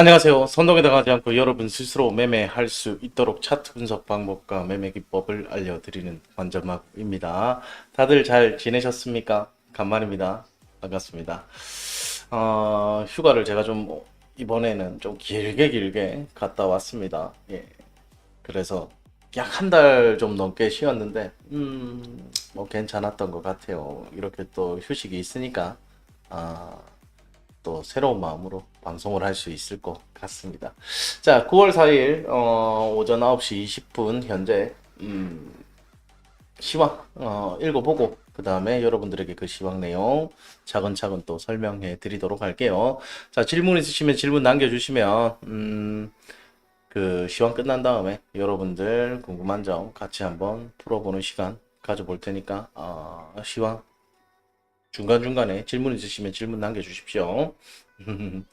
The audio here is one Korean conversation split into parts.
안녕하세요. 선동에 당하지 않고 여러분 스스로 매매할 수 있도록 차트 분석 방법과 매매 기법을 알려드리는 관점학입니다. 다들 잘 지내셨습니까? 간만입니다. 반갑습니다. 어, 휴가를 제가 좀 이번에는 좀 길게 길게 갔다 왔습니다. 예. 그래서 약 한 달 좀 넘게 쉬었는데, 음, 뭐 괜찮았던 것 같아요. 이렇게 또 휴식이 있으니까, 아, 또 새로운 마음으로 방송을 할 수 있을 것 같습니다. 자, 9월 4일 어, 오전 9시 20분 현재 음, 시황 어, 읽어보고 그 다음에 여러분들에게 그 시황 내용 차근차근 또 설명해 드리도록 할게요. 자, 질문 있으시면 질문 남겨주시면 음, 그 시황 끝난 다음에 여러분들 궁금한 점 같이 한번 풀어보는 시간 가져볼 테니까 어, 시황 중간중간에 질문 있으시면 질문 남겨주십시오.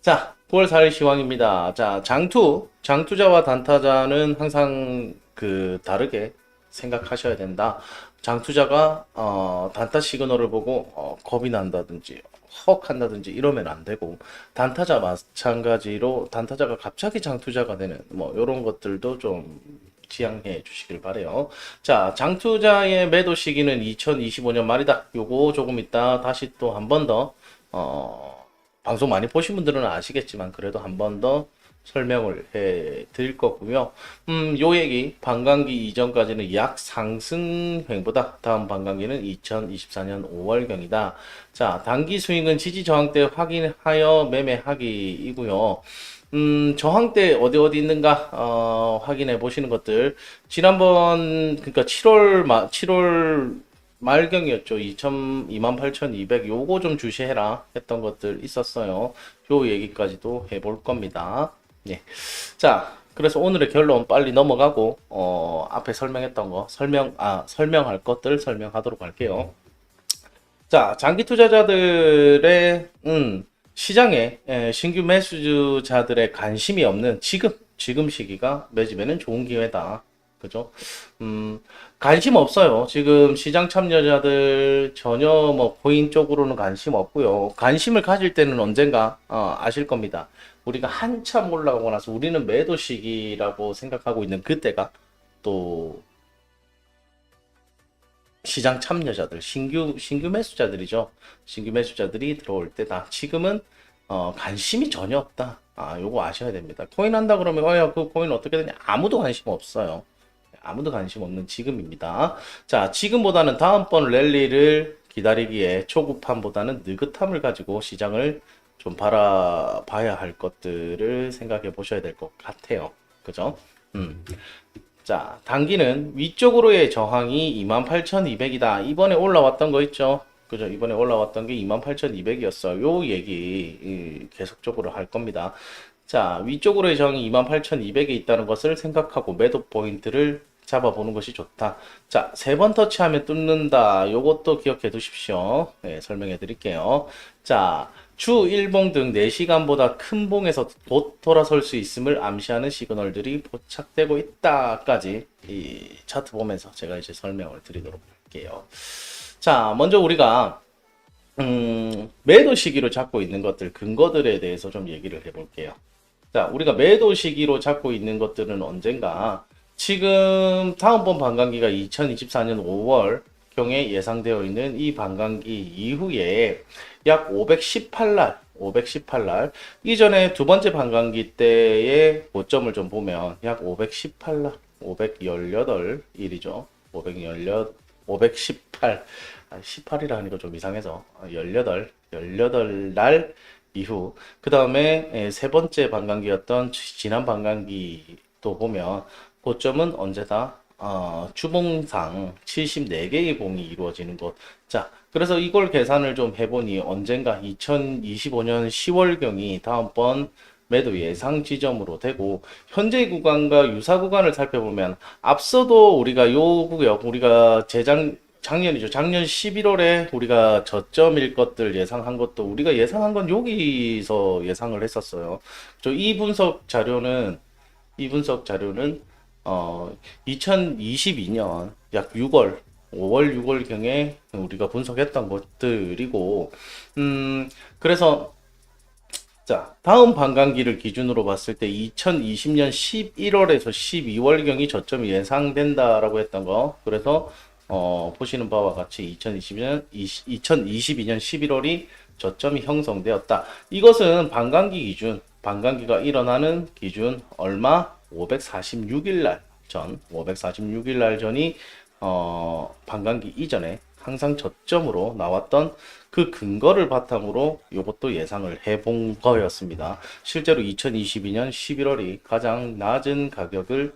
자, 9월 4일 시황입니다. 자, 장투, 장투자와 단타자는 항상 그 다르게 생각하셔야 된다. 장투자가 어, 단타 시그널을 보고 어, 겁이 난다든지 헉 한다든지 이러면 안 되고 단타자 마찬가지로 단타자가 갑자기 장투자가 되는 뭐 이런 것들도 좀 지양해 주시길 바래요. 자, 장투자의 매도 시기는 2025년 말이다. 요거 조금 이따 다시 또 한 번 더, 어, 방송 많이 보신 분들은 아시겠지만, 그래도 한 번 더 설명을 해 드릴 거고요. 음, 요 얘기, 반감기 이전까지는 약 상승횡보다. 다음 반감기는 2024년 5월경이다. 자, 단기 수익은 지지 저항 때 확인하여 매매하기이고요. 음, 저항대 어디 어디 있는가 어, 확인해 보시는 것들 지난번 그러니까 7월 마, 7월 말경이었죠. 2천 28,200 요거 좀 주시해라 했던 것들 있었어요. 요 얘기까지도 해볼 겁니다. 예. 자, 그래서 오늘의 결론 빨리 넘어가고 어, 앞에 설명했던 거 설명 아 설명할 것들 설명하도록 할게요. 자, 장기 투자자들의 음, 시장에 에, 신규 매수자들의 관심이 없는 지금 지금 시기가 매집에는 좋은 기회다. 그죠? 음, 관심 없어요. 지금 시장 참여자들 전혀 뭐 코인 쪽으로는 관심 없고요. 관심을 가질 때는 언젠가 어, 아실 겁니다. 우리가 한참 올라가고 나서 우리는 매도 시기라고 생각하고 있는 그때가 또 시장 참여자들, 신규, 신규 매수자들이죠. 신규 매수자들이 들어올 때다. 지금은, 어, 관심이 전혀 없다. 아, 요거 아셔야 됩니다. 코인 한다 그러면, 어, 야, 그 코인 어떻게 되냐? 아무도 관심 없어요. 아무도 관심 없는 지금입니다. 자, 지금보다는 다음번 랠리를 기다리기에 초급함보다는 느긋함을 가지고 시장을 좀 바라봐야 할 것들을 생각해 보셔야 될 것 같아요. 그죠? 음. 자, 단기는 위쪽으로의 저항이 28,200이다. 이번에 올라왔던 거 있죠? 그죠? 이번에 올라왔던 게 28,200이었어. 요 얘기 이, 계속적으로 할 겁니다. 자, 위쪽으로의 저항이 28,200에 있다는 것을 생각하고 매도 포인트를 잡아보는 것이 좋다. 자, 세 번 터치하면 뚫는다. 요것도 기억해 두십시오. 네, 설명해 드릴게요. 자, 주 일봉 등 4시간보다 큰 봉에서 곧 돌아설 수 있음을 암시하는 시그널들이 포착되고 있다까지 이 차트 보면서 제가 이제 설명을 드리도록 할게요. 자, 먼저 우리가 음, 매도 시기로 잡고 있는 것들 근거들에 대해서 좀 얘기를 해볼게요. 자, 우리가 매도 시기로 잡고 있는 것들은 언젠가 지금 다음번 반감기가 2024년 5월 경에 예상되어 있는 이 반감기 이후에 약 518날, 518날 이전에 두 번째 반감기 때의 고점을 좀 보면 약 518날, 518일이죠. 518, 518, 18이라 하니까 좀 이상해서 18, 18날 이후 그 다음에 세 번째 반감기였던 지난 반감기도 보면 고점은 언제다? 어, 주봉상 74개의 봉이 이루어지는 곳. 자, 그래서 이걸 계산을 좀 해보니 언젠가 2025년 10월경이 다음번 매도 예상 지점으로 되고 현재 구간과 유사 구간을 살펴보면 앞서도 우리가 요 구역 우리가 재작 작년이죠. 작년 11월에 우리가 저점일 것들 예상한 것도 우리가 예상한 건 여기서 예상을 했었어요. 저 이 분석 자료는 이 분석 자료는 어 2022년 약 6월 5월 6월 경에 우리가 분석했던 것들이고 음 그래서 자, 다음 반감기를 기준으로 봤을 때 2020년 11월에서 12월 경이 저점이 예상된다라고 했던 거. 그래서 어, 보시는 바와 같이 2020년 2022년 11월이 저점이 형성되었다. 이것은 반감기 기준, 반감기가 일어나는 기준 얼마? 546일 날 전, 546일 날 전이 어, 반감기 이전에 항상 저점으로 나왔던 그 근거를 바탕으로 이것도 예상을 해본 거였습니다. 실제로 2022년 11월이 가장 낮은 가격을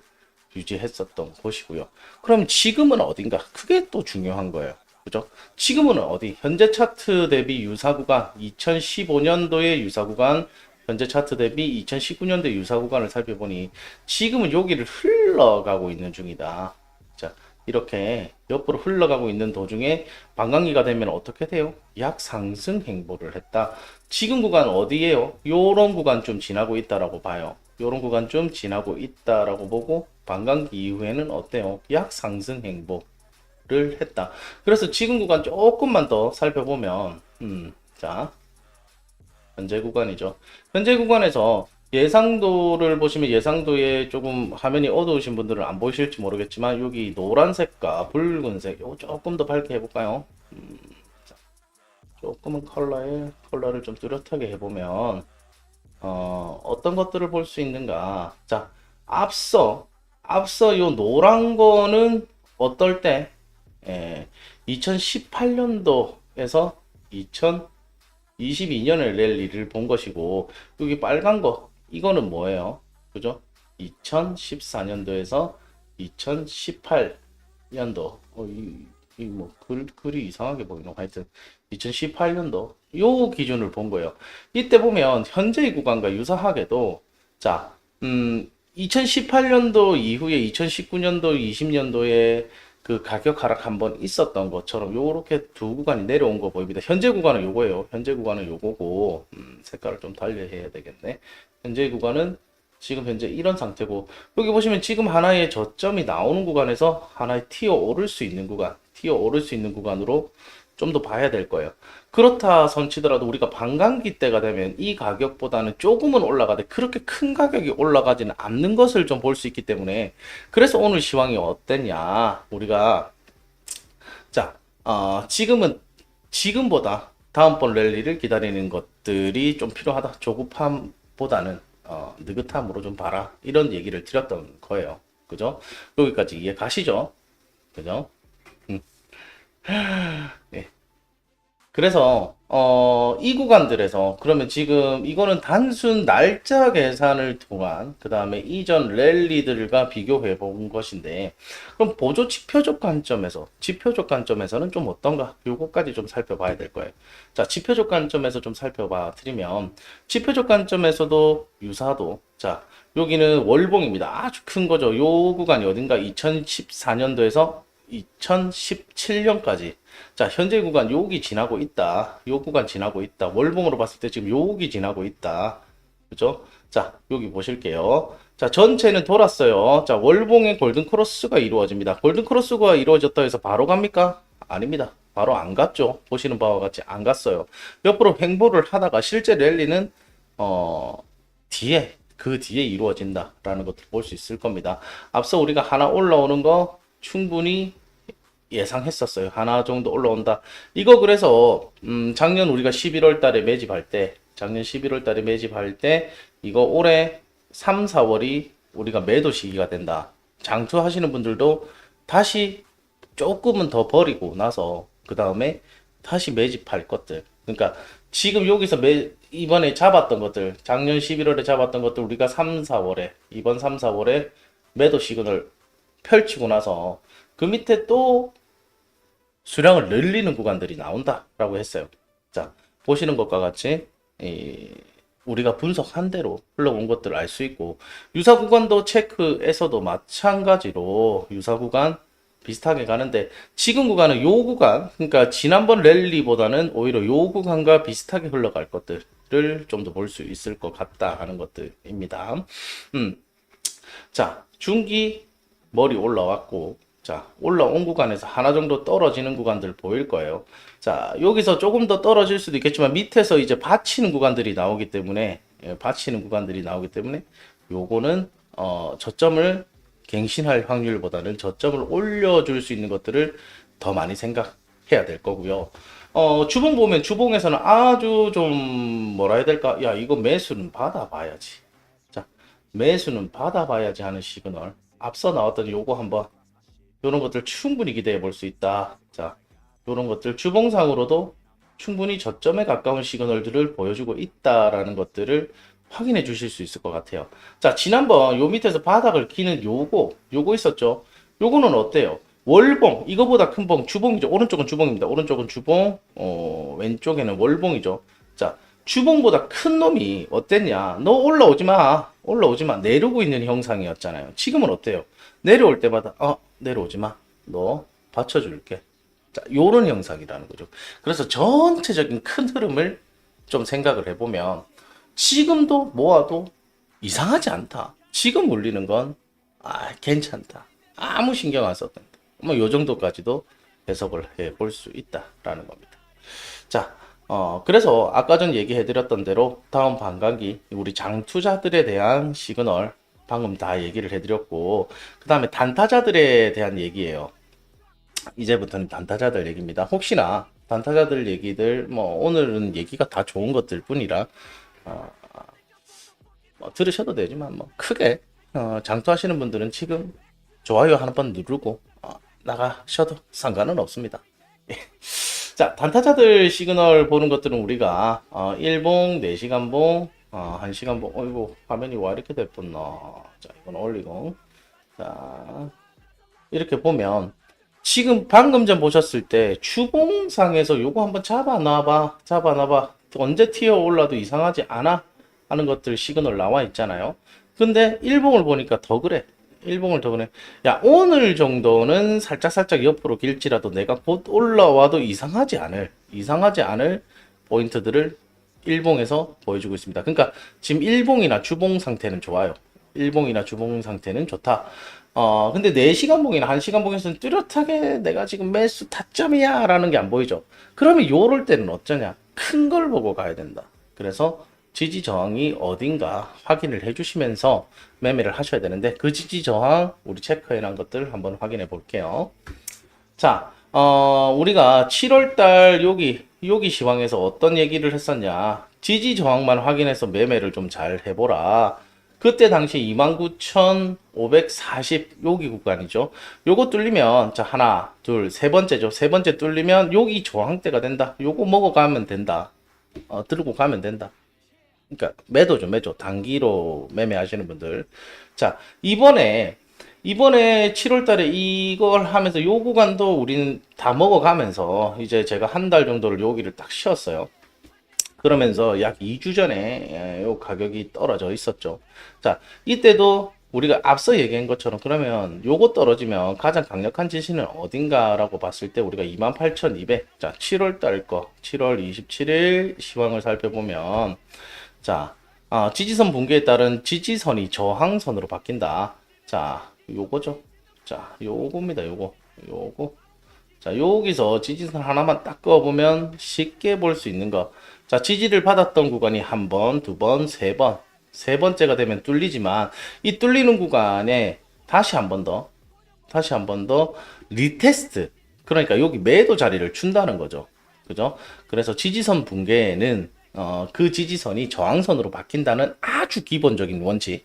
유지했었던 곳이고요. 그럼 지금은 어딘가? 그게 또 중요한 거예요. 그죠? 지금은 어디? 현재 차트 대비 유사 구간, 2015년도의 유사 구간, 현재 차트 대비 2019년도 유사 구간을 살펴보니 지금은 여기를 흘러가고 있는 중이다. 자, 이렇게 옆으로 흘러가고 있는 도중에 반감기가 되면 어떻게 돼요? 약 상승 행보를 했다. 지금 구간 어디예요? 요런 구간 좀 지나고 있다라고 봐요. 요런 구간 좀 지나고 있다라고 보고 반감기 이후에는 어때요? 약 상승 행보를 했다. 그래서 지금 구간 조금만 더 살펴보면 음, 자 현재 구간이죠. 현재 구간에서 예상도를 보시면 예상도에 조금 화면이 어두우신 분들은 안 보이실지 모르겠지만 여기 노란색과 붉은색 요 조금 더 밝게 해볼까요? 음, 자, 조금은 컬러에 컬러를 좀 뚜렷하게 해보면 어, 어떤 것들을 볼 수 있는가? 자, 앞서 앞서 요 노란 거는 어떨 때? 예, 2018년도에서 2022년의 랠리를 본 것이고 여기 빨간 거 이거는 뭐예요? 그죠? 2014년도에서 2018년도 어, 이, 이 뭐, 글, 글이 이상하게 보이노? 하여튼, 2018년도, 요 기준을 본 거예요. 이때 보면, 현재의 구간과 유사하게도, 자, 음, 2018년도 이후에 2019년도, 20년도에 그 가격 하락 한번 있었던 것처럼, 요렇게 두 구간이 내려온 거 보입니다. 현재 구간은 요거예요. 현재 구간은 요거고, 음, 색깔을 좀 달리 해야 되겠네. 현재 구간은 지금 현재 이런 상태고 여기 보시면 지금 하나의 저점이 나오는 구간에서 하나의 튀어 오를 수 있는 구간, 튀어 오를 수 있는 구간으로 좀 더 봐야 될 거예요. 그렇다 선치더라도 우리가 반감기 때가 되면 이 가격보다는 조금은 올라가되 그렇게 큰 가격이 올라가지는 않는 것을 좀 볼 수 있기 때문에 그래서 오늘 시황이 어땠냐 우리가 자 어, 지금은 지금보다 다음번 랠리를 기다리는 것들이 좀 필요하다 조급함보다는 어, 느긋함으로 좀 봐라. 이런 얘기를 드렸던 거예요. 그죠? 여기까지 이해 가시죠? 그죠? 음. 예. 그래서, 어, 이 구간들에서, 그러면 지금 이거는 단순 날짜 계산을 통한, 그 다음에 이전 랠리들과 비교해 본 것인데, 그럼 보조 지표적 관점에서, 지표적 관점에서는 좀 어떤가? 요거까지 좀 살펴봐야 될 거예요. 자, 지표적 관점에서 좀 살펴봐 드리면, 지표적 관점에서도 유사도, 자, 여기는 월봉입니다. 아주 큰 거죠. 요 구간이 어딘가 2014년도에서 2017년까지. 자, 현재 구간 여기 지나고 있다. 요 구간 지나고 있다. 월봉으로 봤을 때 지금 여기 지나고 있다. 그죠? 자, 여기 보실게요. 자, 전체는 돌았어요. 자, 월봉의 골든 크로스가 이루어집니다. 골든 크로스가 이루어졌다 해서 바로 갑니까? 아닙니다. 바로 안 갔죠. 보시는 바와 같이 안 갔어요. 옆으로 횡보를 하다가 실제 랠리는 어, 뒤에 그 뒤에 이루어진다라는 것을 볼수 있을 겁니다. 앞서 우리가 하나 올라오는 거 충분히 예상했었어요. 하나 정도 올라온다. 이거 그래서 음, 작년 우리가 11월 달에 매집할 때 작년 11월 달에 매집할 때 이거 올해 3, 4월이 우리가 매도 시기가 된다. 장투 하시는 분들도 다시 조금은 더 버리고 나서 그 다음에 다시 매집할 것들. 그러니까 지금 여기서 매, 이번에 잡았던 것들, 작년 11월에 잡았던 것들 우리가 3, 4월에, 이번 3, 4월에 매도 시그널 펼치고 나서 그 밑에 또 수량을 늘리는 구간들이 나온다라고 했어요. 자, 보시는 것과 같이 이, 우리가 분석한 대로 흘러온 것들을 알 수 있고 유사 구간도 체크에서도 마찬가지로 유사 구간 비슷하게 가는데 지금 구간은 요 구간 그러니까 지난번 랠리보다는 오히려 요 구간과 비슷하게 흘러갈 것들을 좀 더 볼 수 있을 것 같다 하는 것들입니다. 음. 자, 중기 머리 올라왔고 자, 올라온 구간에서 하나 정도 떨어지는 구간들 보일 거예요. 자, 여기서 조금 더 떨어질 수도 있겠지만 밑에서 이제 받치는 구간들이 나오기 때문에 예, 받치는 구간들이 나오기 때문에 요거는 어, 저점을 갱신할 확률보다는 저점을 올려줄 수 있는 것들을 더 많이 생각해야 될 거고요. 어, 주봉 보면 주봉에서는 아주 좀 뭐라 해야 될까? 야, 이거 매수는 받아봐야지. 자, 매수는 받아봐야지 하는 시그널. 앞서 나왔던 요거 한번 요런 것들 충분히 기대해 볼 수 있다. 자, 요런 것들 주봉상으로도 충분히 저점에 가까운 시그널들을 보여주고 있다라는 것들을 확인해 주실 수 있을 것 같아요. 자, 지난번 요 밑에서 바닥을 기는 요거, 요거 있었죠? 요거는 어때요? 월봉, 이거보다 큰 봉, 주봉이죠. 오른쪽은 주봉입니다. 오른쪽은 주봉, 어, 왼쪽에는 월봉이죠. 자, 주봉보다 큰 놈이 어땠냐? 너 올라오지 마. 올라오지 마. 내려오고 있는 형상이었잖아요. 지금은 어때요? 내려올 때마다, 어, 내려오지 마. 너 받쳐줄게. 자, 요런 형상이라는 거죠. 그래서 전체적인 큰 흐름을 좀 생각을 해보면 지금도 모아도 이상하지 않다. 지금 올리는 건 아, 괜찮다. 아무 신경 안 썼다. 뭐요 정도까지도 해석을 해 볼 수 있다라는 겁니다. 자, 어, 그래서 아까 전 얘기해 드렸던 대로 다음 반감기 우리 장투자들에 대한 시그널 방금 다 얘기를 해 드렸고 그 다음에 단타자들에 대한 얘기예요. 이제부터는 단타자들 얘기입니다. 혹시나 단타자들 얘기들 뭐 오늘은 얘기가 다 좋은 것들 뿐이라 어, 뭐 들으셔도 되지만 뭐 크게 어, 장투하시는 분들은 지금 좋아요 한 번 누르고 어, 나가셔도 상관은 없습니다. 예. 자 단타자들 시그널 보는 것들은 우리가 어, 1봉, 4시간봉, 어, 1시간봉 어이구 화면이 와 이렇게 됐었나. 자 이건 올리고. 자 이렇게 보면 지금 방금 전 보셨을 때 주봉상에서 요거 한번 잡아놔봐 잡아놔봐. 언제 튀어 올라도 이상하지 않아 하는 것들 시그널 나와 있잖아요. 근데 일봉을 보니까 더 그래. 일봉을 더 그래. 야 오늘 정도는 살짝 살짝 옆으로 길지라도 내가 곧 올라와도 이상하지 않을 이상하지 않을 포인트들을 일봉에서 보여주고 있습니다 그러니까 지금 일봉이나 주봉 상태는 좋아요 일봉이나 주봉 상태는 좋다. 어, 근데 4시간 봉이나 1시간 봉에서는 뚜렷하게 내가 지금 매수 타점이야 라는 게 안 보이죠. 그러면 요럴 때는 어쩌냐? 큰 걸 보고 가야 된다. 그래서 지지 저항이 어딘가 확인을 해 주시면서 매매를 하셔야 되는데 그 지지 저항 우리 체크해 놓은 것들 한번 확인해 볼게요. 자, 어, 우리가 7월달 여기, 여기 시황에서 어떤 얘기를 했었냐. 지지 저항만 확인해서 매매를 좀 잘 해보라. 그때 당시 29,540 여기 구간이죠. 요거 뚫리면 자 하나, 둘, 세 번째죠. 세 번째 뚫리면 여기 저항대가 된다. 요거 먹어가면 된다. 어, 들고 가면 된다. 그러니까 매도죠, 매도. 단기로 매매하시는 분들. 자 이번에 이번에 7월 달에 이걸 하면서 요 구간도 우리는 다 먹어가면서 이제 제가 한 달 정도를 여기를 딱 쉬었어요. 그러면서 약 2주 전에 요 가격이 떨어져 있었죠. 자, 이때도 우리가 앞서 얘기한 것처럼 그러면 요거 떨어지면 가장 강력한 지시는 어딘가라고 봤을 때 우리가 28,200. 자, 7월 달 거, 7월 27일 시황을 살펴보면 자, 아, 지지선 붕괴에 따른 지지선이 저항선으로 바뀐다. 자, 요거죠. 자, 요겁니다. 요거. 요거. 자, 여기서 지지선 하나만 딱 그어보면 쉽게 볼 수 있는 거. 자, 지지를 받았던 구간이 한 번, 두 번, 세 번. 세 번째가 되면 뚫리지만, 이 뚫리는 구간에 다시 한 번 더, 다시 한 번 더 리테스트. 그러니까 여기 매도 자리를 준다는 거죠. 그죠? 그래서 지지선 붕괴에는, 어, 그 지지선이 저항선으로 바뀐다는 아주 기본적인 원칙.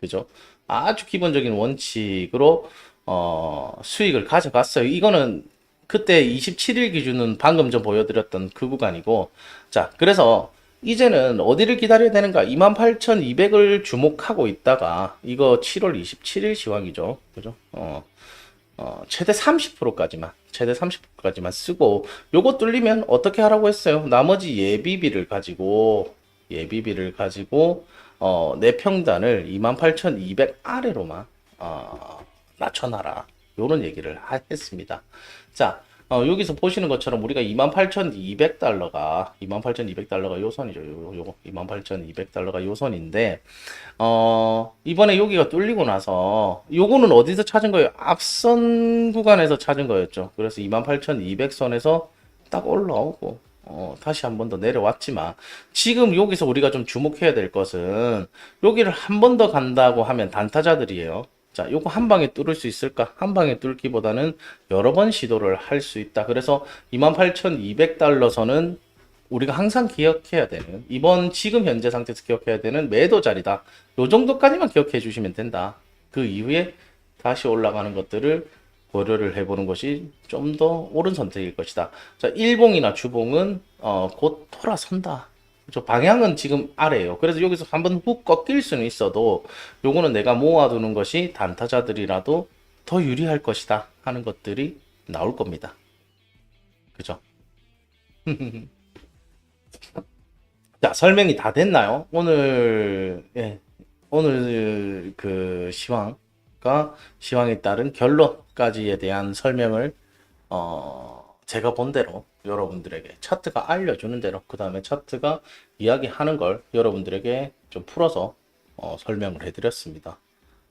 그죠? 아주 기본적인 원칙으로, 어, 수익을 가져갔어요. 이거는 그때 27일 기준은 방금 전 보여드렸던 그 구간이고, 자, 그래서 이제는 어디를 기다려야 되는가? 28,200을 주목하고 있다가, 이거 7월 27일 시황이죠. 그죠? 어, 어, 최대 30%까지만, 최대 30%까지만 쓰고, 요거 뚫리면 어떻게 하라고 했어요? 나머지 예비비를 가지고, 예비비를 가지고, 어, 내 평단을 28,200 아래로만, 어, 낮춰놔라. 요런 얘기를 하- 했습니다. 자, 어, 여기서 보시는 것처럼 우리가 28,200달러가 28,200달러가 요선이죠. 요, 요거 28,200달러가 요선인데 어, 이번에 여기가 뚫리고 나서 요거는 어디서 찾은 거예요? 앞선 구간에서 찾은 거였죠. 그래서 28,200선에서 딱 올라오고 어, 다시 한 번 더 내려왔지만 지금 여기서 우리가 좀 주목해야 될 것은 여기를 한 번 더 간다고 하면 단타자들이에요. 자, 요거 한 방에 뚫을 수 있을까? 한 방에 뚫기보다는 여러 번 시도를 할 수 있다. 그래서 28,200달러 선은 우리가 항상 기억해야 되는 이번 지금 현재 상태에서 기억해야 되는 매도 자리다. 요 정도까지만 기억해 주시면 된다. 그 이후에 다시 올라가는 것들을 고려를 해보는 것이 좀 더 옳은 선택일 것이다. 자, 일봉이나 주봉은 어, 곧 돌아선다. 저 방향은 지금 아래예요. 그래서 여기서 한번 훅 꺾일 수는 있어도 요거는 내가 모아두는 것이 단타자들이라도 더 유리할 것이다 하는 것들이 나올 겁니다. 그죠? 자, 설명이 다 됐나요? 오늘, 예, 오늘 그 시황 과 시황에 따른 결론까지에 대한 설명을, 어, 제가 본 대로 여러분들에게 차트가 알려주는 대로, 그 다음에 차트가 이야기하는 걸 여러분들에게 좀 풀어서 어, 설명을 해드렸습니다.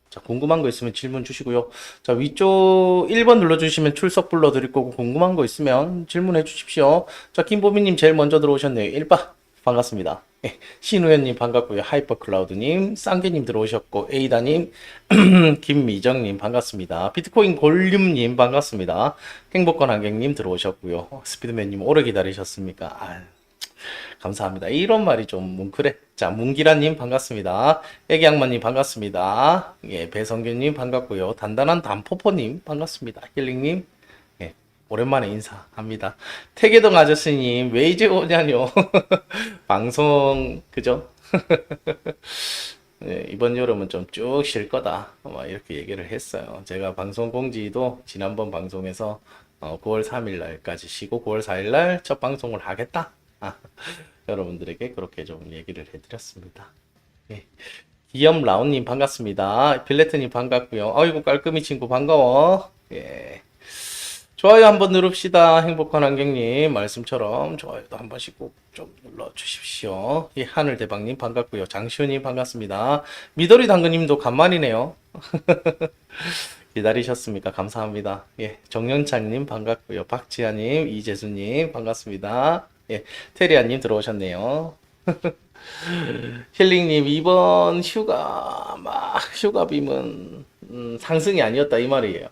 자, 궁금한 거 있으면 질문 주시고요. 자, 위쪽 1번 눌러주시면 출석 불러드릴 거고, 궁금한 거 있으면 질문해 주십시오. 자, 김보미님 제일 먼저 들어오셨네요. 1바. 반갑습니다. 예, 신우현님 반갑고요. 하이퍼클라우드님, 쌍개님 들어오셨고, 에이다님, 김미정님 반갑습니다. 비트코인 골륨님 반갑습니다. 행복권 한객님 들어오셨고요. 스피드맨님 오래 기다리셨습니까? 아유, 감사합니다. 이런 말이 좀 뭉클해. 자, 문기라님 반갑습니다. 애기양만님 반갑습니다. 예, 배성균님 반갑고요. 단단한 단포포님 반갑습니다. 힐링님, 예, 오랜만에 인사합니다. 태계동 아저씨님, 왜 이제 오냐뇨. 방송, 그죠? 예, 이번 여름은 좀 쭉 쉴 거다. 막 이렇게 얘기를 했어요. 제가 방송 공지도 지난번 방송에서 어, 9월 3일 날까지 쉬고 9월 4일 날 첫 방송을 하겠다. 아, 여러분들에게 그렇게 좀 얘기를 해드렸습니다. 예. 기염 라온님 반갑습니다. 빌레트님 반갑고요. 아이고 깔끔히 친구 반가워. 예. 좋아요 한번 누릅시다. 행복한 환경님 말씀처럼 좋아요도 한 번씩 꼭 좀 눌러 주십시오. 예, 하늘 대박님 반갑고요. 장시호님 반갑습니다. 미도리 당근님도 간만이네요. 기다리셨습니까? 감사합니다. 예, 정영찬님 반갑고요. 박지아님, 이재수님 반갑습니다. 예, 테리아님 들어오셨네요. 힐링님 이번 휴가 막 휴가빔은 음, 상승이 아니었다 이 말이에요.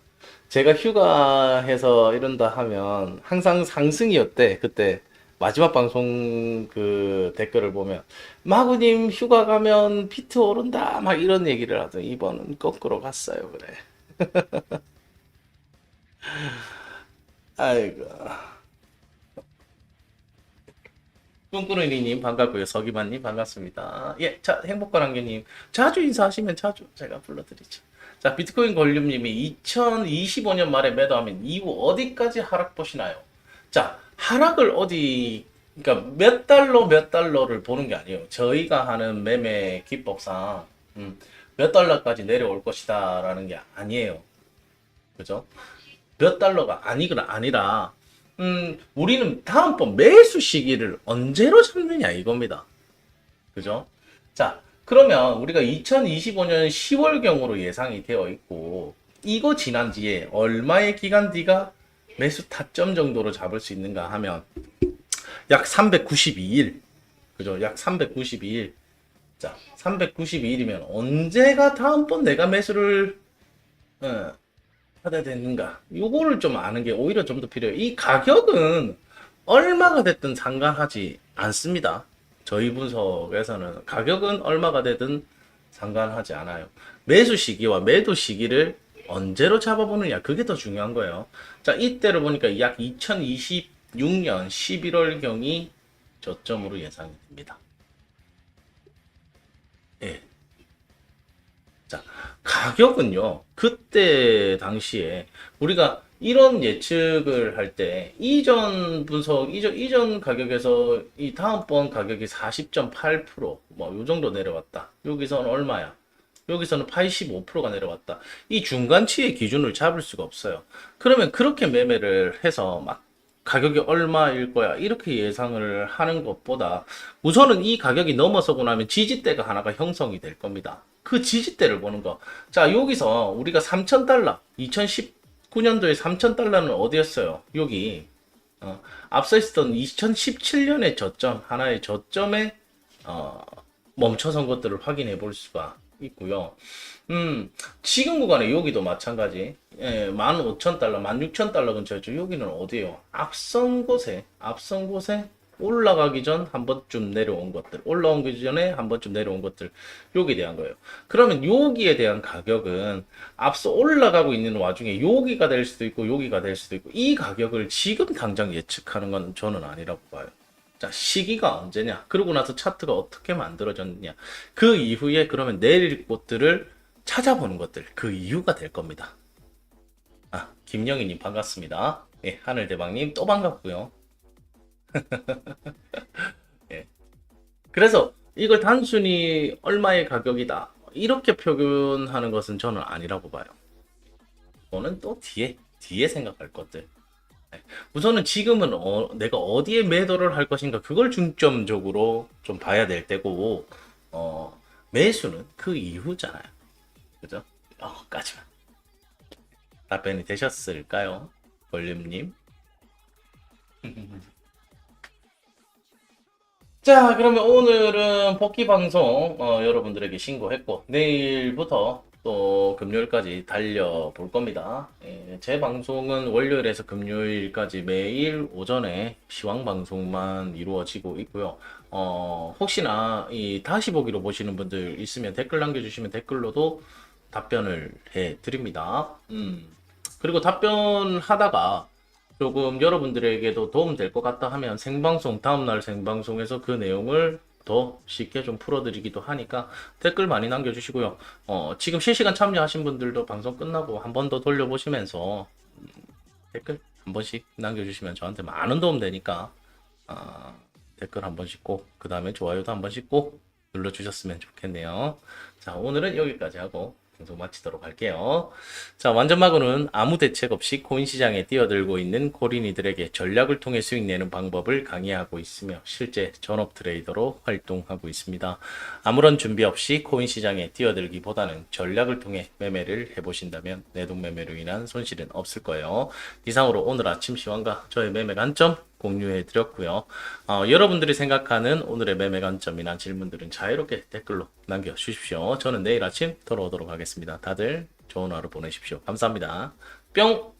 제가 휴가해서 이런다 하면 항상 상승이었대 그때 마지막 방송 그 댓글을 보면 마구님 휴가 가면 피트 오른다 막 이런 얘기를 하더니 이번은 거꾸로 갔어요 그래. 아이고. 꿈꾸르니님 반갑고요. 서기만님 반갑습니다. 예, 자 행복한 환경님 자주 인사하시면 자주 제가 불러드리죠. 자 비트코인 걸륨님이 2025년 말에 매도하면 이후 어디까지 하락 보시나요? 자 하락을 어디 그러니까 몇 달러 몇 달러를 보는 게 아니에요. 저희가 하는 매매 기법상 음, 몇 달러까지 내려올 것이다라는 게 아니에요. 그죠? 몇 달러가 아니거나 아니라 음, 우리는 다음번 매수 시기를 언제로 잡느냐 이겁니다. 그죠? 자, 그러면 우리가 2025년 10월경으로 예상이 되어 있고, 이거 지난 뒤에 얼마의 기간 뒤가 매수 타점 정도로 잡을 수 있는가 하면, 약 392일. 그죠? 약 392일. 자, 392일이면 언제가 다음번 내가 매수를, 어, 하게 되는가? 요거를 좀 아는 게 오히려 좀 더 필요해요. 이 가격은 얼마가 됐든 상관하지 않습니다. 저희 분석에서는 가격은 얼마가 되든 상관하지 않아요. 매수 시기와 매도 시기를 언제로 잡아보느냐 그게 더 중요한 거예요. 자 이때를 보니까 약 2026년 11월 경이 저점으로 예상이 됩니다. 예. 자 가격은요 그때 당시에 우리가 이런 예측을 할 때 이전 분석 이전 이전 가격에서 이 다음번 가격이 40.8%뭐 요 정도 내려왔다. 여기서는 얼마야? 여기서는 85%가 내려왔다. 이 중간치의 기준을 잡을 수가 없어요. 그러면 그렇게 매매를 해서 막 가격이 얼마일 거야 이렇게 예상을 하는 것보다 우선은 이 가격이 넘어서고 나면 지지대가 하나가 형성이 될 겁니다. 그 지지대를 보는 거. 자 여기서 우리가 3,000달러 2019년도에 3,000달러는 어디였어요? 여기 어, 앞서 있었던 2017년의 저점, 하나의 저점에 어, 멈춰선 것들을 확인해 볼 수가 있고요. 음, 지금 구간에 여기도 마찬가지. 예, 15,000달러, 16,000달러 근처였죠. 여기는 어디예요? 앞선 곳에, 앞선 곳에 올라가기 전 한 번쯤 내려온 것들, 올라오기 전에 한 번쯤 내려온 것들, 여기에 대한 거예요. 그러면 여기에 대한 가격은 앞서 올라가고 있는 와중에 여기가 될 수도 있고, 여기가 될 수도 있고, 이 가격을 지금 당장 예측하는 건 저는 아니라고 봐요. 자, 시기가 언제냐? 그러고 나서 차트가 어떻게 만들어졌느냐? 그 이후에 그러면 내릴 곳들을 찾아보는 것들, 그 이유가 될 겁니다. 아, 김영희님 반갑습니다. 예, 하늘대방님 또 반갑고요. 예. 그래서 이걸 단순히 얼마의 가격이다. 이렇게 표현하는 것은 저는 아니라고 봐요. 그거는 또 뒤에, 뒤에 생각할 것들. 네. 우선은 지금은 어, 내가 어디에 매도를 할 것인가 그걸 중점적으로 좀 봐야 될 때고 어, 매수는 그 이후잖아요. 그죠? 여기까지만. 답변이 되셨을까요? 볼륨님. 자, 그러면 오늘은 복귀 방송 어, 여러분들에게 신고했고 내일부터 또 금요일까지 달려 볼 겁니다. 예, 제 방송은 월요일에서 금요일까지 매일 오전에 시황 방송만 이루어지고 있고요. 어, 혹시나 이 다시 보기로 보시는 분들 있으면 댓글 남겨주시면 댓글로도 답변을 해 드립니다. 음. 그리고 답변하다가 조금 여러분들에게도 도움 될 것 같다 하면 생방송 다음날 생방송에서 그 내용을 더 쉽게 좀 풀어드리기도 하니까 댓글 많이 남겨주시고요. 어, 지금 실시간 참여하신 분들도 방송 끝나고 한 번 더 돌려보시면서 음, 댓글 한 번씩 남겨주시면 저한테 많은 도움 되니까 아, 댓글 한 번씩 꼭, 그 다음에 좋아요도 한 번씩 꼭 눌러주셨으면 좋겠네요. 자, 오늘은 여기까지 하고 방송 마치도록 할게요. 자, 완전마구는 아무 대책 없이 코인 시장에 뛰어들고 있는 코린이들에게 전략을 통해 수익 내는 방법을 강의하고 있으며 실제 전업 트레이더로 활동하고 있습니다. 아무런 준비 없이 코인 시장에 뛰어들기보다는 전략을 통해 매매를 해보신다면 내동 매매로 인한 손실은 없을 거예요. 이상으로 오늘 아침 시황과 저의 매매 관점 공유해 드렸고요. 어, 여러분들이 생각하는 오늘의 매매 관점이나 질문들은 자유롭게 댓글로 남겨주십시오. 저는 내일 아침 돌아오도록 하겠습니다. 다들 좋은 하루 보내십시오. 감사합니다. 뿅!